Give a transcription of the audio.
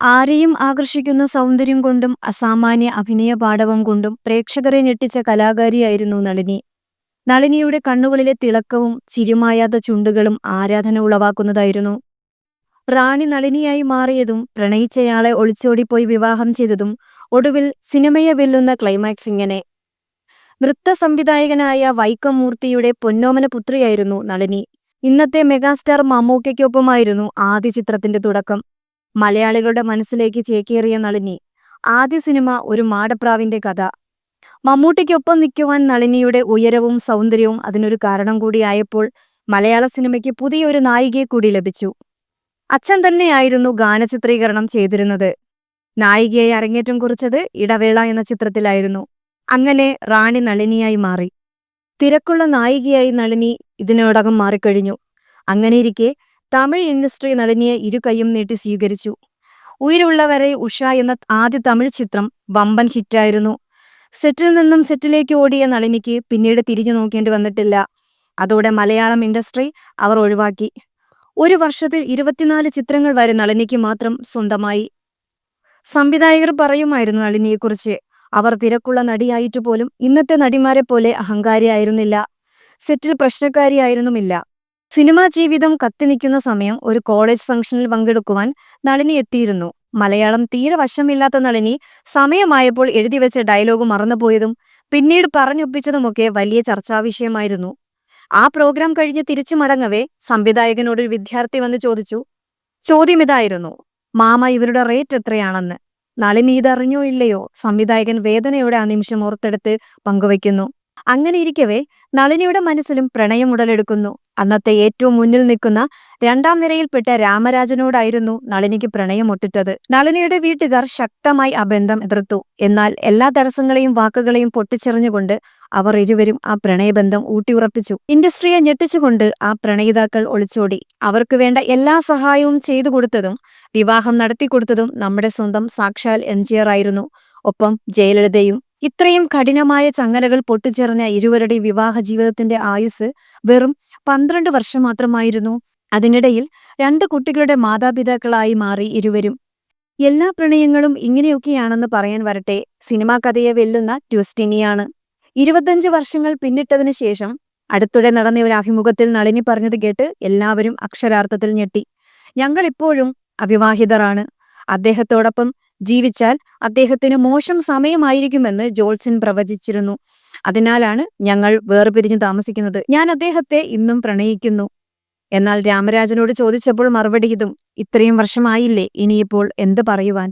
ആരെയും ആകർഷിക്കുന്ന സൗന്ദര്യം കൊണ്ടും അസാമാന്യ അഭിനയ പാടവം കൊണ്ടും പ്രേക്ഷകരെ ഞെട്ടിച്ച കലാകാരിയായിരുന്നു നളിനി. നളിനിയുടെ കണ്ണുകളിലെ തിളക്കവും ചിരിമായാത്ത ചുണ്ടുകളും ആരാധന ഉളവാക്കുന്നതായിരുന്നു. റാണി നളിനിയായി മാറിയതും പ്രണയിച്ചയാളെ ഒളിച്ചോടിപ്പോയി വിവാഹം ചെയ്തതും ഒടുവിൽ സിനിമയെ വെല്ലുന്ന ക്ലൈമാക്സ് ഇങ്ങനെ. നൃത്ത സംവിധായകനായ വൈക്കം മൂർത്തിയുടെ പൊന്നോമന പുത്രിയായിരുന്നു നളിനി. ഇന്നത്തെ മെഗാസ്റ്റാർ മമ്മൂക്കയ്ക്കൊപ്പമായിരുന്നു ആദ്യ ചിത്രത്തിന്റെ തുടക്കം. മലയാളികളുടെ മനസ്സിലേക്ക് ചേക്കേറിയ നളിനി ആദ്യ സിനിമ ഒരു മാടപ്രാവിന്റെ കഥ. മമ്മൂട്ടിക്കൊപ്പം നിൽക്കുവാൻ നളിനിയുടെ ഉയരവും സൗന്ദര്യവും അതിനൊരു കാരണം കൂടിയായപ്പോൾ മലയാള സിനിമയ്ക്ക് പുതിയൊരു നായികയെ കൂടി ലഭിച്ചു. അച്ഛൻ തന്നെയായിരുന്നു ഗാനചിത്രീകരണം ചെയ്തിരുന്നത്. നായികയെ അരങ്ങേറ്റം കുറിച്ചത് ഇടവേള എന്ന ചിത്രത്തിലായിരുന്നു. അങ്ങനെ റാണി നളിനിയായി മാറി. തിരക്കുള്ള നായികയായി നളിനി ഇതിനോടകം മാറിക്കഴിഞ്ഞു. അങ്ങനെയിരിക്കെ തമിഴ് ഇൻഡസ്ട്രി നടനിയെ ഇരു കൈയും നീട്ടി സ്വീകരിച്ചു. ഉയരുള്ളവരെ ഉഷ എന്ന ആദ്യ തമിഴ് ചിത്രം വമ്പൻ ഹിറ്റായിരുന്നു. സെറ്റിൽ നിന്നും സെറ്റിലേക്ക് ഓടിയ നളിനിക്ക് പിന്നീട് തിരിഞ്ഞു നോക്കേണ്ടി വന്നിട്ടില്ല. അതോടെ മലയാളം ഇൻഡസ്ട്രി അവർ ഒഴിവാക്കി. ഒരു വർഷത്തിൽ ഇരുപത്തിനാല് ചിത്രങ്ങൾ വരെ നളിനിക്ക് മാത്രം സ്വന്തമായി. സംവിധായകർ പറയുമായിരുന്നു നളിനിയെക്കുറിച്ച് അവർ തിരക്കുള്ള നടിയായിട്ട് പോലും ഇന്നത്തെ നടിമാരെ പോലെ അഹങ്കാരിയായിരുന്നില്ല. സെറ്റിൽ പ്രശ്നക്കാരിയായിരുന്നുമില്ല. സിനിമാ ജീവിതം കത്തിനിൽക്കുന്ന സമയം ഒരു കോളേജ് ഫംഗ്ഷനിൽ പങ്കെടുക്കുവാൻ നളിനി എത്തിയിരുന്നു. മലയാളം തീരെ വശമില്ലാത്ത നളിനി സമയമായപ്പോൾ എഴുതി വെച്ച ഡയലോഗ് മറന്നുപോയതും പിന്നീട് പറഞ്ഞൊപ്പിച്ചതുമൊക്കെ വലിയ ചർച്ചാ വിഷയമായിരുന്നു. ആ പ്രോഗ്രാം കഴിഞ്ഞ് തിരിച്ചു മടങ്ങവേ സംവിധായകനോട് ഒരു വിദ്യാർത്ഥി വന്ന് ചോദിച്ചു ചോദ്യം ഇതായിരുന്നു മാമ ഇവരുടെ റേറ്റ് എത്രയാണെന്ന്? നളിനി ഇതറിഞ്ഞോ ഇല്ലയോ? സംവിധായകൻ വേദനയോടെ ആ നിമിഷം ഓർത്തെടുത്ത് പങ്കുവയ്ക്കുന്നു. അങ്ങനെ ഇരിക്കവേ നളിനിയുടെ മനസ്സിലും പ്രണയം ഉടലെടുക്കുന്നു. അന്നത്തെ ഏറ്റവും മുന്നിൽ നിൽക്കുന്ന രണ്ടാം നിരയിൽപ്പെട്ട രാമരാജനോടായിരുന്നു നളിനിക്ക് പ്രണയം ഒട്ടിട്ടത് നളിനിയുടെ വീട്ടുകാർ ശക്തമായി അബന്ധം ബന്ധം എതിർത്തു. എന്നാൽ എല്ലാ തടസ്സങ്ങളെയും വാക്കുകളെയും പൊട്ടിച്ചെറിഞ്ഞുകൊണ്ട് അവർ ഇരുവരും ആ പ്രണയബന്ധം ഊട്ടിയുറപ്പിച്ചു. ഇൻഡസ്ട്രിയെ ഞെട്ടിച്ചുകൊണ്ട് ആ പ്രണയിതാക്കൾ ഒളിച്ചോടി. അവർക്ക് വേണ്ട എല്ലാ സഹായവും ചെയ്തു കൊടുത്തതും വിവാഹം നടത്തിക്കൊടുത്തതും നമ്മുടെ സ്വന്തം സാക്ഷാൽ എം ആയിരുന്നു. ഒപ്പം ജയലളിതയും ഇത്രയും കഠിനമായ ചങ്ങലകൾ പൊട്ടിച്ചെറിഞ്ഞ ഇരുവരുടെ വിവാഹ ജീവിതത്തിന്റെ ആയുസ് വെറും പന്ത്രണ്ട് വർഷം മാത്രമായിരുന്നു. അതിനിടയിൽ രണ്ട് കുട്ടികളുടെ മാതാപിതാക്കളായി മാറി ഇരുവരും. എല്ലാ പ്രണയങ്ങളും ഇങ്ങനെയൊക്കെയാണെന്ന് പറയാൻ വരട്ടെ. സിനിമാ കഥയെ വെല്ലുന്ന ട്വിസ്റ്റിനിയാണ്. ഇരുപത്തഞ്ച് വർഷങ്ങൾ പിന്നിട്ടതിനു ശേഷം അടുത്തിടെ നടന്ന ഒരു അഭിമുഖത്തിൽ നളിനി പറഞ്ഞത് കേട്ട് എല്ലാവരും അക്ഷരാർത്ഥത്തിൽ ഞെട്ടി. ഞങ്ങൾ ഇപ്പോഴും അവിവാഹിതരാണ്. അദ്ദേഹത്തോടൊപ്പം ജീവിച്ചാൽ അദ്ദേഹത്തിന് മോശം സമയമായിരിക്കുമെന്ന് ജോൾസൺ പ്രവചിച്ചിരുന്നു. അതിനാലാണ് ഞങ്ങൾ വേർപിരിഞ്ഞു താമസിക്കുന്നത്. ഞാൻ അദ്ദേഹത്തെ ഇന്നും പ്രണയിക്കുന്നു. എന്നാൽ രാമരാജനോട് ചോദിച്ചപ്പോൾ മറുപടി ഇതും ഇത്രയും വർഷമായില്ലേ? ഇനിയിപ്പോൾ എന്ത് പറയുവാൻ?